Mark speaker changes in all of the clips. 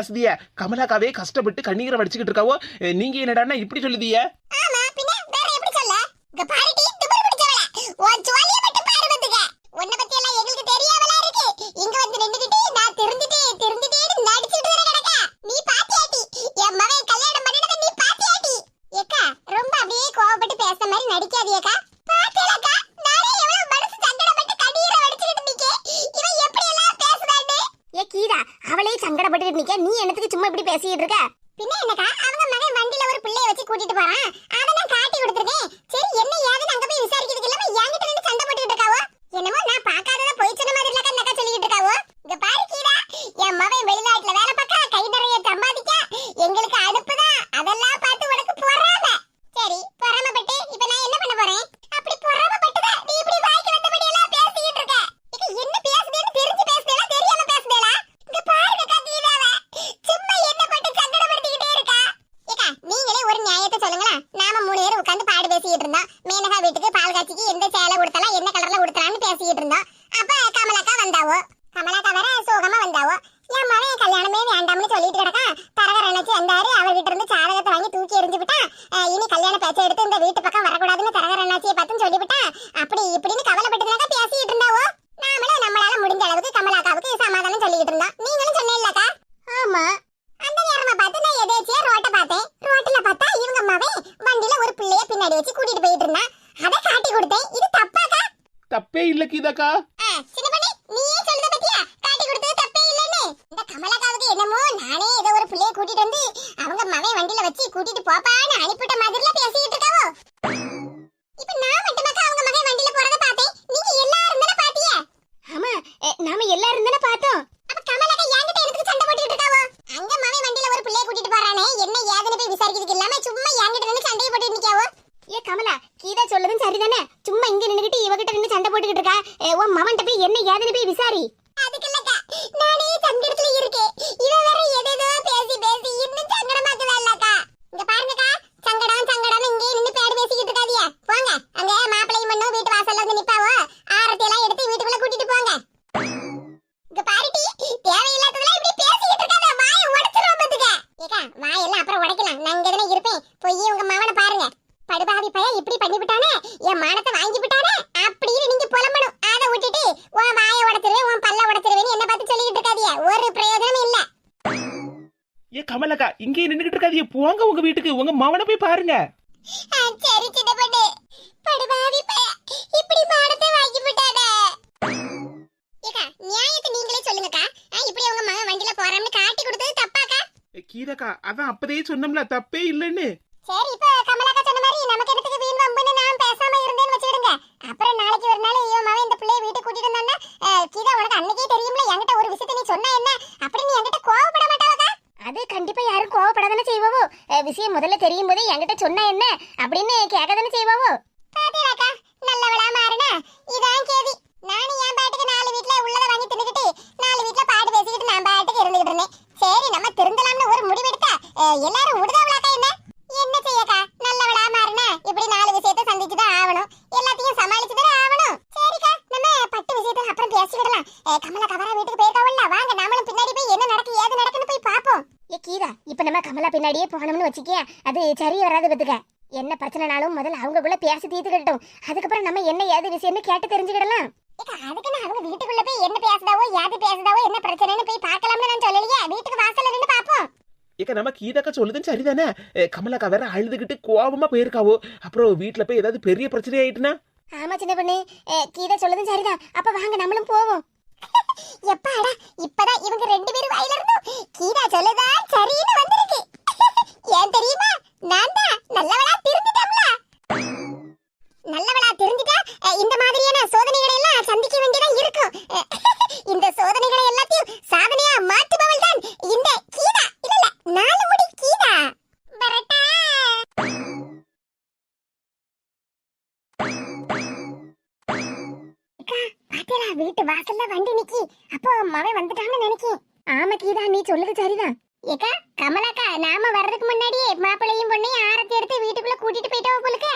Speaker 1: பேசுதிய கமலாக்காவே கஷ்டப்பட்டு கண்ணீரை வடிச்சுக்கிட்டு இருக்காவோ? நீங்க என்னடா இப்படி சொல்லுதிய
Speaker 2: லீட் கிடக்கா போங்க உங்க
Speaker 1: வீட்டுக்கு உங்க மவனை போய் பாருங்க.
Speaker 2: சரி சின்ன பொண்ணு. படுபாவி இப்படி மானத்தை வாங்கி விட்டானே. ஏக்கா நியாயத்தை நீங்களே சொல்லுங்கக்கா. இப்படி உங்க மகன் வண்டியில போறான்னு காட்டி கொடுத்தது தப்பாக்கா?
Speaker 1: கீதாக்கா அதான் அப்பதே சொன்னோம்ல தப்பே இல்லைன்னு.
Speaker 2: சரி இப்ப கமலாக்கா சொன்ன மாதிரி நமக்கு என்னத்துக்கு வீண் வம்புன்னு நான் பேசாம இருந்தேன்னு வச்சுடுங்க அப்புறம் நாளைக்கு ஒரு நாள் இவன் மகன் இந்த பிள்ளைய வீட்டுக்கு கூட்டிட்டு வந்தான்னா கீதா அது கண்டிப்பா யாரும் கோவப்படாதானே செய்வாவோ? விஷயம் முதல்ல தெரியும் போதே என்கிட்ட சொன்னா என்ன? அப்படின்னு கேட்க தானே செய்வாவோ? பாத்தீங்களாக்கா நல்லவளா மாறினா? இதான் கேதி. நானும் என் பாட்டுக்கு நாலு வீட்ல உள்ளத வாங்கி தின்னுக்கிட்டு நாலு வீட்ல பாட்டு பேசிக்கிட்டு நான் பாட்டுக்கு இருந்துகிட்டு இருந்தேன். சரி நம்ம திருந்தலாம்னு ஒரு முடிவெடுத்தா எல்லாரும் விடுதாவளாக்கா என்ன? என்ன செய்யக்கா? நல்லவளா மாறினா? இப்படி நாலு விஷயத்தை சந்திச்சுதான் ஆகணும். எல்லாத்தையும் சமாளிச்சுதான் ஆகணும். சரிக்கா நம்ம பட்டு விஷயத்தை கமலா பின்னாடியே போனோம்னு வச்சுக்கே அது சரி வராது பத்துக்க என்ன பிரச்சனைனாலும் முதல்ல அவங்கக்குள்ள பேசி தீர்த்துக்கிட்டோம். அதுக்கப்புறம் நம்ம என்ன ஏது விஷயம்னு கேட்டு தெரிஞ்சுக்கிடலாம். அதுக்கு நான் அவங்க வீட்டுக்குள்ள போய் என்ன பேசுதாவோ ஏது பேசுதாவோ என்ன பிரச்சனைன்னு போய் பார்க்கலாம்னு நான் சொல்லலையே. வீட்டுக்கு வாசல்ல நின்று பார்ப்போம்.
Speaker 1: ஏக்க நம்ம கீதாக்கா சொல்லுதுன்னு சரிதானே? கமலாக்கா வேற அழுதுகிட்டு கோபமா போயிருக்காவோ? அப்புறம் வீட்டுல போய் ஏதாவது பெரிய பிரச்சனை ஆயிட்டுனா?
Speaker 2: ஆமா சின்ன பொண்ணு. கீதா சொல்லுதும் சரிதான். அப்ப வாங்க நம்மளும் போவோம். எப்பாடா இப்பதான் இவங்க ரெண்டு பேரும் கூட்டிட்டு போயிட்டோம் போலுக்க.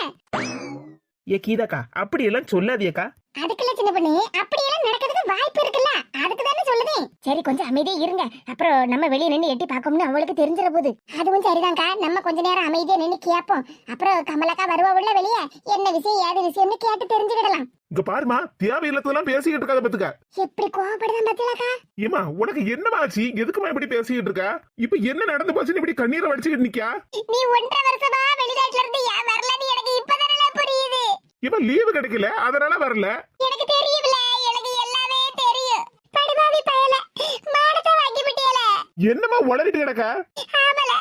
Speaker 1: ஏ கீதாக்கா அப்படி எல்லாம் சொல்லாதியக்கா.
Speaker 2: அதுக்குள்ள சின்ன பொண்ணு அப்படியெல்லாம் நடக்கிறதுக்கு வாய்ப்பு இருக்குல்ல? அதுக்கு தானே சொல்லுதேன் சரி கொஞ்சம் அமைதியா இருங்க. அப்புறம் நம்ம வெளியே நின்று எட்டி பார்க்கணும்னு அவளுக்கு தெரிஞ்சிட போகுது அதுவும் சரிதான்க்கா. நம்ம கொஞ்ச நேரம் அமைதியா நின்று கேட்போம். அப்புறம் கமலாக்கா வருவா உள்ள வெளியே. என்ன விஷயம் ஏது விஷயம்னு கேட்டு தெரிஞ்சுக்கிடலாம்.
Speaker 3: இங்க பாருமா தேவையில்லாததெல்லாம் பேசிக்கிட்டு இருக்காத பத்துக்க.
Speaker 2: எப்படி கோவப்படுதான் பாத்தீங்களாக்கா
Speaker 3: ஏமா உனக்கு என்னமா ஆச்சு? எதுக்குமா இப்படி பேசிக்கிட்டு இருக்கா? இப்ப என்ன நடந்து போச்சுன்னு இப்படி கண்ணீரை வடிச்சுக்கிட்டு நிக்கா
Speaker 2: நீ ஒன்றரை வருஷமா வெளிநாட்டுல இருந்து ஏன் வரலன்னு எனக்கு இப்பதானே புரியுது.
Speaker 3: இவன் லீவு கிடைக்கல அதனால வரல.
Speaker 2: எனக்கு தெரியும்ல எனக்கு எல்லாமே தெரியும். படுபாவி பயல. மானத்தை வாங்கி விட்டியல
Speaker 3: என்னமா உளறிட்டு கிடக்க?
Speaker 2: ஆமல.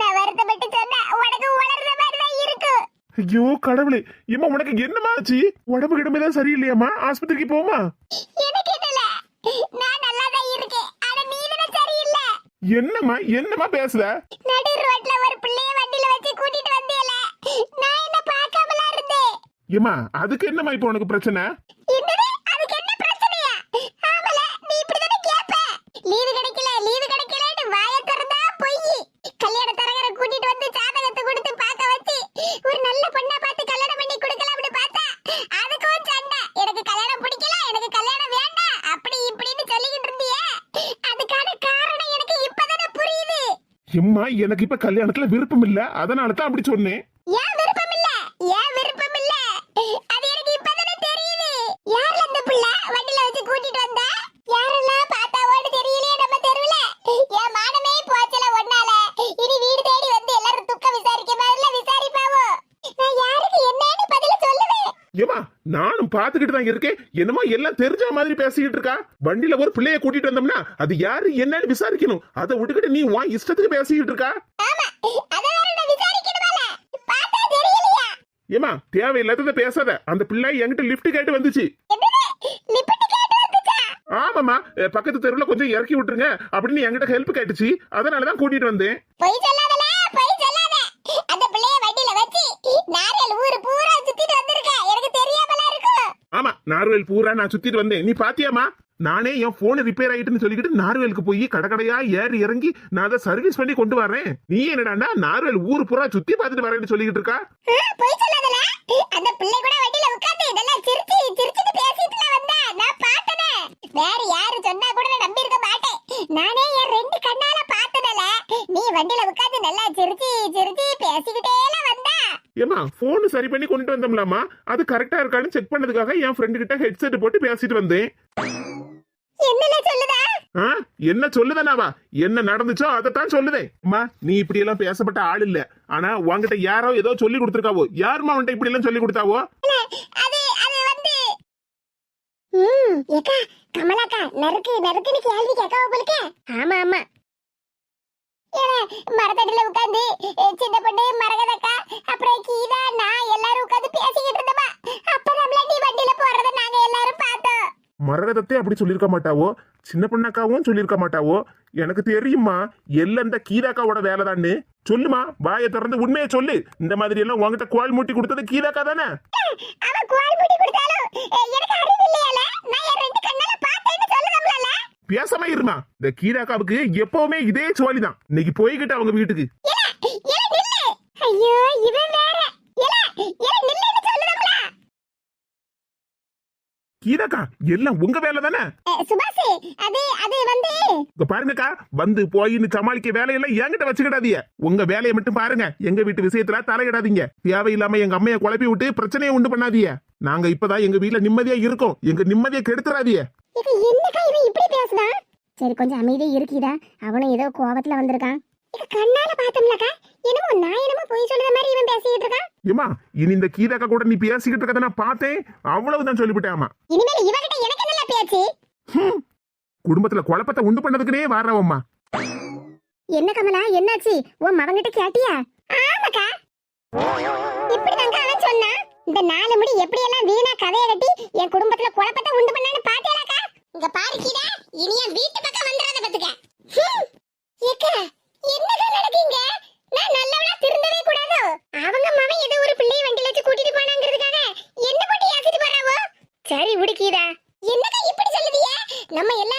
Speaker 2: நான் வருத்தப்பட்டு சொன்னா உனக்கு உளர்ற மாதிரி தான் இருக்கும்
Speaker 3: ஐயோ கடவுளே. இம்மா உனக்கு என்னமா ஆச்சு? உடம்பு ஆஸ்பத்திரிக்கு போமா
Speaker 2: நல்லா தான் இருக்கேன். ஆனா நீ தானே சரியில்லை.
Speaker 3: என்னம்மா என்னம்மா பேசுத
Speaker 2: நடு ரோட்ல ஒரு பிள்ளைய வண்டியில வச்சு கூட்டிட்டு வந்தியல நான் என்ன பார்க்காமல இருந்தேன்?
Speaker 3: ஏமா அதுக்கு என்னம்மா இப்ப உனக்கு பிரச்சனை
Speaker 2: என்னது அதுக்கு என்ன பிரச்சனையா ஆமல நீ இப்படி தானே கேப்ப லீவு கிடைக்கல லீவு கிடைக்கலன்னு வாய திறந்தா பொய் கல்யாண தரகரை கூட்டிட்டு வந்து ஜாதகத்தை கொடுத்து பார்க்க வச்சு ஒரு நல்ல பொண்ணா பார்த்து கல்யாணம் பண்ணி கொடுக்கலாம்னு பார்த்தா அதுக்கும் சண்டை எனக்கு கல்யாணம் பிடிக்கல எனக்கு கல்யாணம் வேண்டாம் அப்படி இப்படின்னு சொல்லிக்கிட்டு இருந்தியே அதுக்கான காரணம் எனக்கு இப்பதானே புரியுது
Speaker 3: எம்மா எனக்கு இப்ப கல்யாணத்துல விருப்பம் இல்ல. அதனால தான் அப்படி சொன்னேன்
Speaker 2: ஏன் விருப்பம் இல்ல ஏன் விருப்பம் இல்ல அது எனக்கு இப்பதானே தெரியுது யார்ல அந்த புள்ள வண்டில வச்சு கூட்டிட்டு வந்தா யாரெல்லாம் பார்த்தாவோன்னு தெரியலையே நம்ம தெருவுல என் மானமே போச்சல ஒன்னால இனி வீடு தேடி வந்து எல்லாரும் துக்க விசாரிக்க மாதிரில விசாரிப்பாவோ நான் யாருக்கு என்னன்னு பதில சொல்லுவேன்
Speaker 3: ஏமா நானும் பாத்துக்கிட்டு தான் இருக்கேன். என்னமோ எல்லாம் தெரிஞ்ச மாதிரி பேசிக்கிட்டு இருக்கா? வண்டியில ஒரு பிள்ளைய கூட்டிட்டு வந்தோம்னா அது யாரு என்னன்னு விசாரிக்கணும். அதை விட்டுக்கிட்டு நீ உன் இஷ்டத்துக்கு பேசிக்கிட்டு இருக்கா? ஏமா தேவையில்லாதத பேசாத. அந்த பிள்ளை என்கிட்ட லிஃப்ட் கேட்டு வந்துச்சு. ஆமாமா பக்கத்து தெருவுல கொஞ்சம் இறக்கி விட்டுருங்க. அப்படின்னு என்கிட்ட ஹெல்ப் கேட்டுச்சு. அதனாலதான் கூட்டிட்டு வந்தேன்.
Speaker 2: பொய் சொல்லாதல பொய் சொல்லாத. அந்த பிள்ளைய வண்டியில வச்சு நாரியல் ஊரு பூரா சுத்திட்டு வந்திருக்க எனக்கு தெரியாமல இருக்கும்
Speaker 3: ஆமா நார்வேல் பூரா நான் சுத்திட்டு வந்தேன். நீ பாத்தியாமா நானே என் போன் ரிப்பேர் ஆயிட்டுன்னு சொல்லிக்கிட்டு நார்வேலுக்கு போய் கடற்கடையா ஏறி இறங்கி நான் அதை சர்வீஸ் பண்ணி கொண்டு வரேன் நீ என்னடான்னா நார்வேல் ஊர் பூரா சுத்தி பார்த்துட்டு வரேன்னு சொல்லிக்கிட்டு இருக்கா?
Speaker 2: ஆ, பொய் சொல்லாதல. அந்த பிள்ளை கூட வண்டியில உட்கார்ந்து இதெல்லாம் சிரிச்சு சிரிச்சுட்டு பேசிட்டுல வந்தா. நான் பார்த்தனே. வேற யாரு சொன்னா கூட நான் நம்பி இருக்க மாட்டேன். நானே என் ரெண்டு கண்ணால பார்த்தனல நீ வண்டியில உட்கார்ந்து நல்லா சிரிச்சு சிரிச்சு பேசிக்கிட்டேல வந்தா.
Speaker 3: ஏமா போன் சரி பண்ணி கொண்டு வந்தோம்லாமா அது கரெக்டா இருக்கான்னு செக் பண்ணதுக்காக என் ஃப்ரெண்டு கிட்ட ஹெட்செட் போட்டு பேசிட்டு வந்தேன்.
Speaker 2: என்னல சொல்லுதா?
Speaker 3: என்ன சொல்லுதனாவா? என்ன நடந்துச்சோ அதைத்தான் சொல்லுதேன். அம்மா நீ இப்படி எல்லாம் பேசப்பட்ட ஆள் இல்ல. ஆனா உன்கிட்ட யாரோ ஏதோ சொல்லி கொடுத்துருக்காவோ. யாருமா உன்கிட்ட இப்படி எல்லாம் சொல்லி கொடுத்தாவோ
Speaker 2: கமலாக்கா நறுக்கு நறுக்குன்னு கேள்வி கேட்காவ போலுக்க. ஆமா ஆமா. மரத்தடியில உட்காந்து சின்ன பொண்ணு மரகதக்கா அப்புறம் கீதா நான் எல்லாரும் உட்காந்து பேசிக்கிட்டு இருந்தோமா? அப்பதான் நீ வண்டியில போறத நாங்க எல்லாரும் பார்த்தோம்.
Speaker 3: மரகதத்தை அப்படி சொல்லியிருக்க மாட்டாவோ? சின்ன பொண்ணாக்காவும் சொல்லியிருக்க மாட்டாவோ? எனக்கு தெரியுமா எல்லாம் இந்த கீதாக்காவோட வேலைதான்னு. சொல்லுமா வாயை திறந்து உண்மையை சொல்லு. இந்த மாதிரி எல்லாம் உன்கிட்ட கோல் மூட்டி கொடுத்தது கீதாக்கா தானே?
Speaker 2: அவ குவால் முடி கொடுத்தாலும் எனக்கு அறிவு இல்லையால நான் என் ரெண்டு கண்ணால பார்த்தேன்னு சொல்லுதம்ல
Speaker 3: பேசாம இருமா. இந்த கீதாக்காவுக்கு எப்பவுமே இதே சோழிதான். இன்னைக்கு போய்கிட்டு அவங்க வீட்டுக்கு.
Speaker 2: ஐயோ இவன் வேற.
Speaker 3: கீதாக்கா எல்லாம் உங்க வேலை தானே
Speaker 2: சுபாஷ் அது அது வந்து.
Speaker 3: இங்க பாருங்கக்கா வந்து போயின்னு சமாளிக்க வேலையெல்லாம் என்கிட்ட வச்சுக்கிடாதீங்க. உங்க வேலையை மட்டும் பாருங்க. எங்க வீட்டு விஷயத்துல தலையிடாதீங்க. தேவையில்லாம எங்க அம்மைய குழப்பி விட்டு பிரச்சனையை உண்டு பண்ணாதீங்க. நாங்க இப்பதான் எங்க வீட்ல நிம்மதியா இருக்கோம். எங்க நிம்மதியை கெடுத்துறாதீங்க.
Speaker 2: இது என்னக்கா இவன் இப்படி பேசுனா சரி கொஞ்சம் அமைதியா இருக்குதா அவனும் ஏதோ கோவத்துல வந்திருக்கான். இது கண்ணால பார்த்தோம்லக்கா. என்னமோ நான் என்னமோ போய் சொல்லுற மாதிரி இவன் பேசிக்கிட்டு இருக்கான்.
Speaker 3: ஏமா இனி இந்த கீதாக்கா கூட நீ பேசிக்கிட்டு இருக்கதை நான் பார்த்தேன். அவ்வளவுதான் சொல்லிவிட்டேன்
Speaker 2: இனிமேல் இவகிட்ட எனக்கு நல்ல பேச்சு?
Speaker 3: குடும்பத்துல குழப்பத்தை உண்டு பண்ணதுக்குனே வாரவம்மா
Speaker 2: என்ன கமலா என்னாச்சு? உன் மவங்கிட்ட கேட்டியா? ஆமாக்கா. இப்படிதாங்க அவன் சொன்னான். இந்த நாலு முடி எப்படி எல்லாம் வீணா கதைய கட்டி என் குடும்பத்துல குழப்பத்தை உண்டு பண்ணான்னு பாத்தியாக்கா இங்க பாரு கீதா. இனி என் வீட்டு பக்கம் வந்துடாத பத்துக்க. ஏக்கா என்னக்கா நடக்கீங்க நான் நல்லவளா திருந்தவே கூடாதோ? அவங்க மவன் ஏதோ ஒரு பிள்ளைய வண்டியில வச்சு கூட்டிட்டு போனாங்கிறதுக்காக என்ன போட்டு ஏத்திட்டு போறாவோ? சரி விடு கீதா. என்னக்கா இப்படி நம்ம எல்லாரும்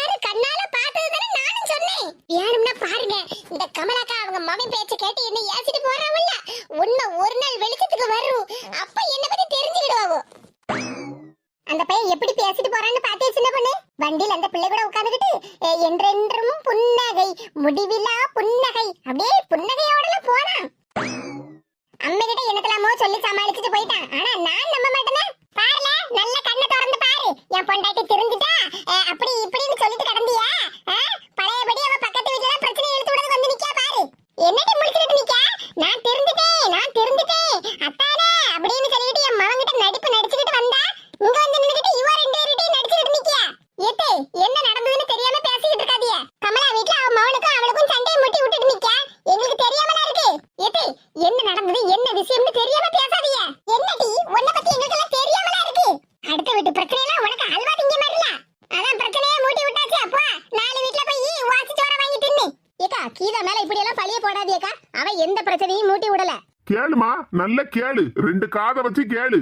Speaker 2: இப்படின்னு எந்த பிரச்சனையும் மூட்டி விடல.
Speaker 3: கேளுமா நல்ல கேளு. ரெண்டு காதை வச்சு கேளு.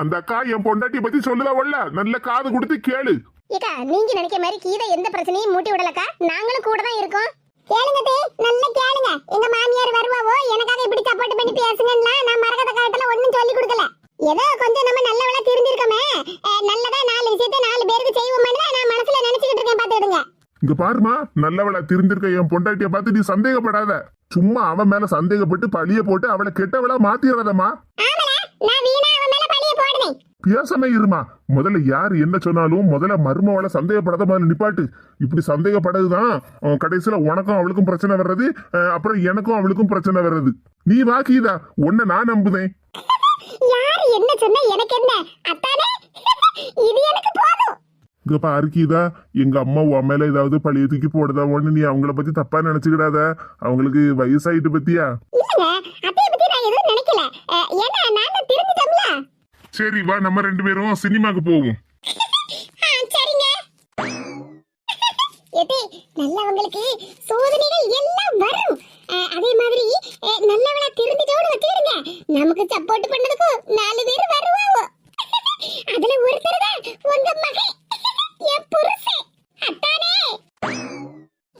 Speaker 3: அந்த அக்கா என் பொண்டாட்டி பத்தி சொல்லுதவல்ல நல்ல காது கொடுத்து கேளு.
Speaker 2: ஏக்கா நீங்க நினைக்க மாதிரி கீதா எந்த பிரச்சனையும் மூட்டி விடலக்கா நாங்களும் கூட தான் இருக்கோம். கேளுங்க தே நல்ல கேளுங்க. எங்க மாமியார் வருவாவோ எனக்காக இப்படி சப்போர்ட் பண்ணி பேசுங்கன்னா நான் மரகத காலத்துல ஒண்ணும் சொல்லி கொடுக்கல. ஏதோ கொஞ்சம் நம்ம நல்லவளா திருந்திருக்கோமே அஹ், நல்லதா நாலு விஷயத்தை நாலு பேருக்கு செய்வோம்னு நான் மனசுல நினைச்சுக்கிட்டு இருக்கேன் பாத்துடுங்க
Speaker 3: இங்க பாருமா நல்லவளா திருந்திருக்க என் பொண்டாட்டிய பார்த்து நீ சந்தேகப்படாத. சும்மா அவன் மேல சந்தேகப்பட்டு பழிய போட்டு அவளை கெட்டவளா மாத்திராதம்மா. பேசாம இருமா. முதல்ல யார் என்ன சொன்னாலும் முதல்ல மருமவளை சந்தேகப்படாத முதல்ல நிப்பாட்டு. இப்படி சந்தேகப்படாதுதான் கடைசியில உனக்கும் அவளுக்கும் பிரச்சனை வர்றது அப்புறம் எனக்கும் அவளுக்கும் பிரச்சனை வர்றது. நீ வாக்கிதா உன்னை நான் நம்புதேன்
Speaker 2: யாரு என்ன சொன்னா எனக்கு என்ன? அத்தானே இது எனக்கு போதும்.
Speaker 3: இங்க பாரு கீதா எங்க அம்மா உன் மேல ஏதாவது பழைய தூக்கி போடுதா ஒண்ணு நீ அவங்கள பத்தி தப்பா நினைச்சுக்கிடாத. அவங்களுக்கு வயசாயிட்டு பத்தியா? சரி வா நம்ம ரெண்டு பேரும் சினிமாக்கு போவோம்.
Speaker 2: ஆ, சரிங்க. எது நல்லவங்களுக்கு சோதனைகள் எல்லாம் வரும். அதே மாதிரி நல்லவளா திருந்திட்டோன்னு வச்சுக்கிடுங்க. நமக்கு சப்போர்ட் பண்ணதுக்கும் நாலு பேர் வருவாவோ அதுல ஒருத்தர் தான் உங்க மகன். என் புருஷன். அத்தானே.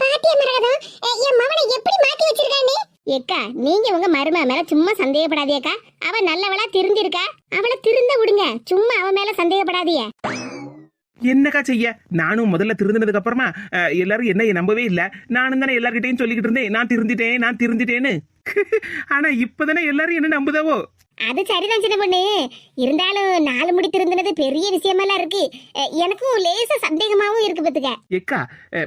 Speaker 2: பாட்டிய மரகதம்? என் மகனை எப்படி மாத்தி வச்சிருக்கானே ஏக்கா நீங்க உங்க மருமக மேல சும்மா சந்தேகப்படாதீக்கா. அவ நல்லவளா திருந்திருக்கா. அவளை திருந்த விடுங்க. சும்மா அவ மேல சந்தேகப்படாதீங்க.
Speaker 1: என்னக்கா செய்ய? நானும் முதல்ல திருந்தினதுக்கு அப்புறமா அஹ், எல்லாரும் என்ன நம்பவே இல்ல. நானும் தானே எல்லார்கிட்டயும் சொல்லிக்கிட்டு இருந்தேன். நான் திருந்திட்டேன் நான் திருந்திட்டேன்னு. ஆனா இப்பதானே எல்லாரும் என்ன நம்புதாவோ?
Speaker 2: அது சரிதான் சின்ன பொண்ணு. இருந்தாலும் நாலு முடி திருந்தினது பெரிய விஷயமெல்லாம் இருக்கு. எனக்கும் லேசா சந்தேகமாவும் இருக்கு பத்துக்க
Speaker 1: எக்கா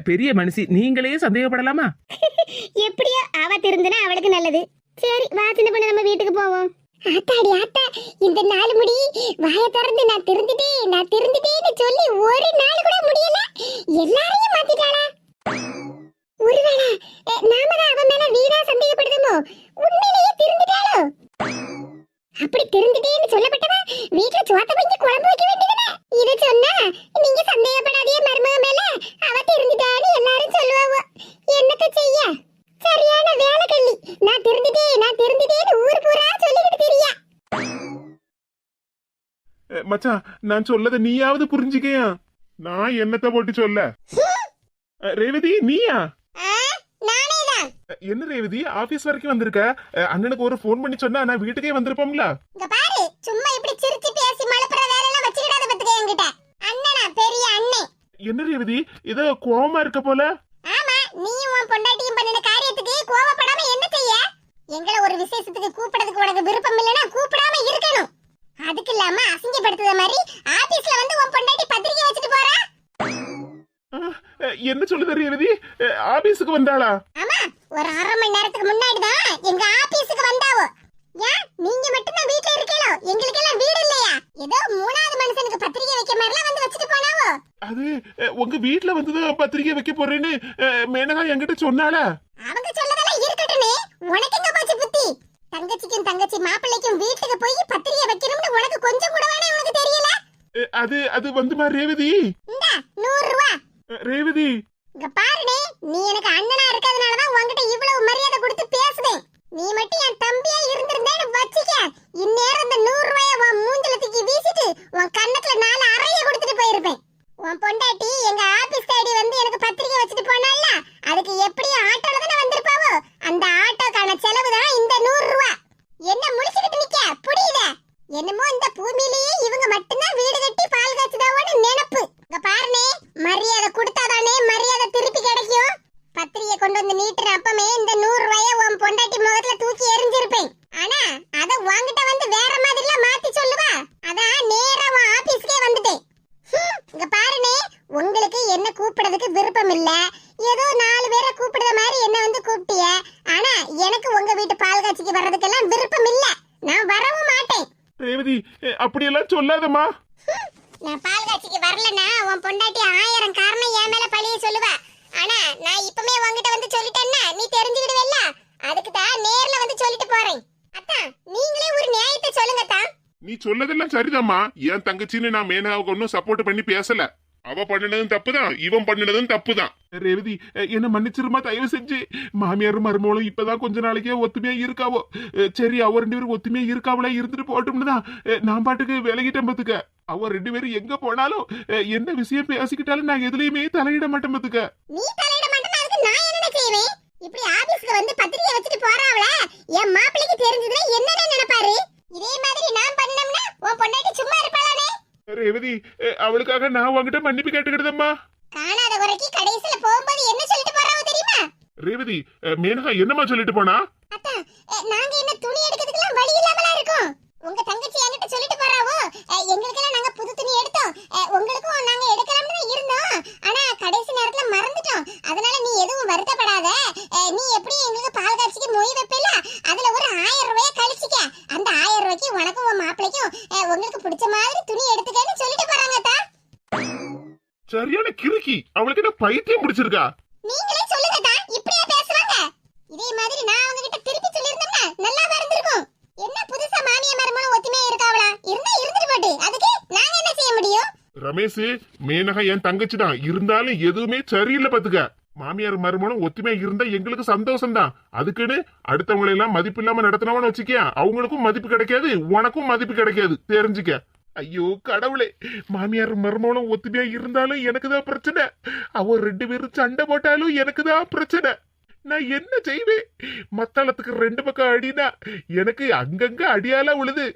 Speaker 1: பெரிய மனுஷி நீங்களே சந்தேகப்படலாமா?
Speaker 2: எப்படியோ அவ திருந்தினா அவளுக்கு நல்லது. சரி வா சின்ன பொண்ணு நம்ம வீட்டுக்கு போவோம். ஆத்தாடி ஆத்தா இந்த நாலு முடி வாய திறந்து நான் திருந்துட்டேன் நான் திருந்துட்டேன்னு சொல்லி ஒரு நாள் கூட முடியல. எல்லாரையும் மாத்திட்டாளா? ஒருவேளை நாம தான் அவன் மேல வீணா சந்தேகப்படுதமோ? உண்மையிலேயே திருந்துட்டாளோ? அப்படி திருந்துட்டேன்னு சொல்லப்பட்டவ வீட்டுல சோத்த பஞ்சு குழம்பு வைக்க வேண்டியதுனே. இது சொன்னா நீங்க சந்தேகப்படாதே மருமக மேல. அவ திருந்துட்டான்னு எல்லாரும் சொல்லுவாவோ. என்னத்த செய்ய? சரியான வேலை கள்ளி. நான் திருந்துட்டேன் நான் திருந்துட்டேன்னு ஊர் பூரா சொல்லிக்கிட்டு திரியா.
Speaker 3: மச்சான் நான் சொல்லத நீயாவது புரிஞ்சுக்கையா? நான் என்னத்த போட்டு சொல்ல? ரேவதி நீயா? என்ன ரேவதி ஆபீஸ் வரைக்கும் வந்திருக்க? அண்ணனுக்கு ஒரு ஃபோன் பண்ணி சொன்னா நான் வீட்டுக்கே வந்திருப்போம்ல?
Speaker 2: இங்க பாரு சும்மா இப்படி சிரிச்சு பேசி மழுப்புற வேலையெல்லாம் வச்சுக்கிடாத பத்துக்க என்கிட்ட. அண்ணனா பெரிய அண்ணன்
Speaker 3: என்ன ரேவதி ஏதோ கோவமா இருக்க போல?
Speaker 2: ஆமா நீயும் உன் பொண்டாட்டியும் பண்ணின காரியத்துக்கு கோவப்படாம என்ன செய்ய? எங்களை ஒரு விசேஷத்துக்கு கூப்பிடுறதுக்கு உனக்கு விருப்பம் இல்லைன்னா கூப்பிடாம இருக்கணும். அதுக்கு இல்லாம அசிங்கப்படுத்துத மாதிரி ஆபீஸ்ல வந்து உன் பொண்டாட்டி பத்திரிக்கை வச்சுட்டு போறா.
Speaker 3: என்ன சொல்லுது ரேவதி? ஆபீஸுக்கு வந்தாளா?
Speaker 2: ஒரு அரை மணி நேரத்துக்கு முன்னாடி தான் எங்க ஆபீஸுக்கு வந்தாவோ. ஏன் நீங்க மட்டும் தான் வீட்ல இருக்கீங்களோ? எங்களுக்கு எல்லாம் வீடு இல்லையா? ஏதோ மூணாவது மனுஷனுக்கு பத்திரிக்கை வைக்க மாதிரிலாம் வந்து வச்சுட்டு போனாவோ.
Speaker 3: அது உங்க வீட்ல வந்துதான் பத்திரிக்கை வைக்க போறேன்னு மேனகா என்கிட்ட சொன்னாளா?
Speaker 2: அவங்க சொல்லதெல்லாம் இருக்கட்டுமே உனக்கு எங்க போச்சு புத்தி? தங்கச்சிக்கும் தங்கச்சி மாப்பிள்ளைக்கும் வீட்டுக்கு போய் பத்திரிக்கை வைக்கணும்னு உனக்கு கொஞ்சம் கூட வேணா உனக்கு தெரியல?
Speaker 3: அது அது வந்துமா ரேவதி.
Speaker 2: இந்த நூறு ரூபா
Speaker 3: அஹ், ரேவதி.
Speaker 2: இங்க பாருடே நீ எனக்கு அண்ணனா இருக்கிறதுனால தான் உன்கிட்ட இவ்வளவு மரியாதை கொடுத்து பேசுவேன். நீ மட்டும் என் தம்பியா இருந்திருந்தேன்னு வச்சுக்க இந்நேரம் இந்த நூறு ரூபாய உன் மூஞ்சில தூக்கி வீசிட்டு உன் கண்ணத்துல நாலு அறைய கொடுத்துட்டு போயிருப்பேன் உன் பொண்டாட்டி எங்க ஆபீஸ் தேடி வந்து எனக்கு பத்திரிக்கை வச்சுட்டு போனால அதுக்கு எப்படியும் ஆட்டோல தானே வந்திருப்பாவோ அந்த ஆட்டோக்கான செலவு தான் இந்த நூறு ரூபா என்ன முடிச்சுக்கிட்டு நிக்க புரியுத என்னமோ இந்த பூமியிலேயே இவங்க மட்டும்தான் வீடு கட்டி பால் காய்ச்சுதாவோன்னு நினைப்பு இங்க பாருனே மரியாதை கொடுத்தாதானே மரியாதை திருப்பி கிடைக்கும் பத்திரிக்கை கொண்டு வந்து நீட்டுற அப்பமே இந்த நூறு ரூபாய உன் பொண்டாட்டி முகத்துல தூக்கி எரிஞ்சிருப்பேன் ஆனா அத உன்கிட்ட வந்து வேற மாதிரிலாம் மாத்தி சொல்லுவா அதான் நேரா உன் ஆபீஸ்க்கே வந்துட்டேன் ஹம், இங்க பாருனே உங்களுக்கு என்ன கூப்பிடுறதுக்கு விருப்பம் இல்ல ஏதோ நாலு பேரை கூப்பிடுற மாதிரி என்ன வந்து கூப்பிட்டிய ஆனா எனக்கு உங்க வீட்டு பால் காட்சிக்கு வர்றதுக்கெல்லாம் விருப்பம் இல்ல நான் வரவும் மாட்டேன்
Speaker 4: ரேவதி அஹ், அப்படியெல்லாம் சொல்லாதம்மா
Speaker 2: நான் பால் காட்சிக்கு வரலனா உன் பொண்டாட்டி ஆயிரம் காரணம் என் மேல பழிய சொல்லுவா. ஆனா நான் இப்பமே உன்கிட்ட வந்து சொல்லிட்டேன்னா நீ தெரிஞ்சுக்கிடுவல்ல? அதுக்கு தான் நேர்ல வந்து சொல்லிட்டு போறேன். அத்தா நீங்களே ஒரு நியாயத்தை சொல்லுங்க தான்
Speaker 3: நீ சொல்லதெல்லாம் சரிதாம்மா. என் தங்கச்சின்னு நான் மேனாவுக்கு ஒன்னும் சப்போர்ட் பண்ணி பேசல. அவ பண்ணினதும் தப்புதான் இவன் பண்ணினதும் தப்புதான்.
Speaker 4: ரேவதி என்ன மன்னிச்சிருமா தயவு செஞ்சு. மாமியாரும் மருமகளும் இப்பதான் கொஞ்ச நாளைக்கே ஒத்துமையா இருக்காவோ. சரி அவ ரெண்டு பேரும் ஒத்துமையா இருக்காவளே இருந்துட்டு போட்டும்னு தான். நான் பாட்டுக்கு விலகிட்டேன் பத்துக்க. அவ ரெண்டு பேரும் எங்க போனாலும் என்ன விஷயம் பேசிக்கிட்டாலும் நான் எதுலயுமே தலையிட மாட்டேன் பத்துக்க.
Speaker 2: நீ தலையிட அதுக்கு நான் என்ன செய்வேன்? இப்படி ஆபீஸ்க்கு வந்து பத்திரிக்கை வச்சுட்டு போறாவல என் மாப்பிள்ளைக்கு தெரிஞ்சதுன்னா என்னடா நினைப்பாரு? இதே மாதிரி நான் பண்ணோம்னா உன் பொண்டாட்டி சும்மா இருப்பாளானே
Speaker 4: ரேவதி அவளுக்காக நான் உங்ககிட்ட மன்னிப்பு கேட்டுக்கிட்டதம்மா.
Speaker 2: காணாத குறைக்கு கடைசியில போகும்போது என்ன சொல்லிட்டு போறாவோ தெரியுமா?
Speaker 3: ரேவதி மேனகா என்னம்மா சொல்லிட்டு போனா?
Speaker 2: அத்தா நாங்க என்ன துணி எடுக்கிறதுக்கெல்லாம் வழி இல்லாமலா இருக்கோம்? உங்க தங்கச்சி என்கிட்ட சொல்லிட்டு போறாவோ? எங்களுக்கெல்லாம் நாங்க புது துணி எடுத்தோம். உங்களுக்கும் நாங்க எடுக்கலாம்னு தான் இருந்தோம். ஆனா கடைசி நேரத்துல மறந்துட்டோம். அதனால நீ எதுவும் வருத்தப்படாத. நீ எப்படி எங்களுக்கு பால் காய்ச்சிக்கு மொய் வைப்பில அதுல ஒரு ஆயிரம் ரூபாய கழிச்சிக்க. அந்த ஆயிரம் ரூபாய்க்கு உனக்கும் உன் மாப்பிளைக்கும் உங்களுக்கு பிடிச்ச மாதிரி துணி எடுத்துக்கன்னு சொல்லிட்டு போறாங்க
Speaker 3: சரியான கிறுக்கி. அவளுக்கு என்ன பைத்தியம் பிடிச்சிருக்கா?
Speaker 2: நீங்களே சொல்லுங்க அத்தா இப்படியா பேசுவாங்க இதே மாதிரி நான் அவங்க கிட்ட திருப்பி சொல்லிருந்தேன்னா நல்லா இருந்திருக்கும் என்ன புதுசா மாமியா மருமகளும் ஒத்துமையா இருக்காவளா இருந்தா இருந்துட்டு போட்டு அதுக்கு நாங்க என்ன செய்ய முடியும்
Speaker 3: ரமேஷ் மேனகா என் தங்கச்சி தான் இருந்தாலும் எதுவுமே சரியில்லை பாத்துக்க. மாமியார் மருமனும் ஒத்துமையா இருந்தா எங்களுக்கு சந்தோஷம் தான் அதுக்குன்னு அடுத்தவங்களை எல்லாம் மதிப்பு இல்லாம நடத்தினவனு வச்சுக்க அவங்களுக்கும் மதிப்பு கிடைக்காது உனக்கும் மதிப்பு கிடைக்காது. தெரிஞ்சுக்க. ஐயோ கடவுளே. மாமியார் மருமகளும் ஒத்துமையா இருந்தாலும் எனக்கு தான் பிரச்சனை. அவ ரெண்டு பேரும் சண்டை போட்டாலும் எனக்கு தான் பிரச்சனை. நான் என்ன செய்வேன்? மத்தளத்துக்கு ரெண்டு பக்கம் அடினா எனக்கு அங்கங்க அடியால உழுது.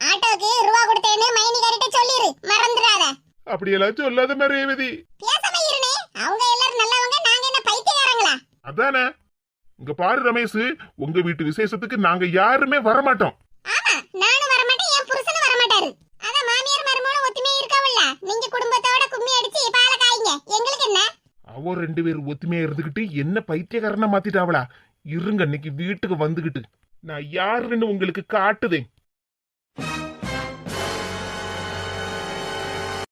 Speaker 2: ஆட்டோக்கு ரூபா கொடுத்தேன்னு மைனி கிட்ட சொல்லிரு மறந்துடாத.
Speaker 3: அப்படியெல்லாம் சொல்லாத ரேவதி.
Speaker 2: பேசாம இருனே அவங்க எல்லாரும் நல்லவங்க நாங்க என்ன பைத்தியக்காரங்களா?
Speaker 3: அதானே? இங்க பாரு ரமேஷ் உங்க வீட்டு விசேஷத்துக்கு நாங்க யாருமே வரமாட்டோம்.
Speaker 2: ஆமா நானும் வர மாட்டேன் என் புருஷனும் வர மாட்டாரு அதான் மாமியார் மருமகளும் ஒத்துமையா இருக்காவல்ல? நீங்க குடும்பத்தோட கும்மி அடிச்சு பால காய்ங்க. எங்களுக்கு என்ன?
Speaker 3: அவ ரெண்டு பேரும் ஒத்துமையா இருந்துகிட்டு என்ன பைத்தியக்காரனா மாத்திட்டாவளா? இருங்க இன்னைக்கு வீட்டுக்கு வந்துகிட்டு. நான் யாருன்னு உங்களுக்கு காட்டுதேன்.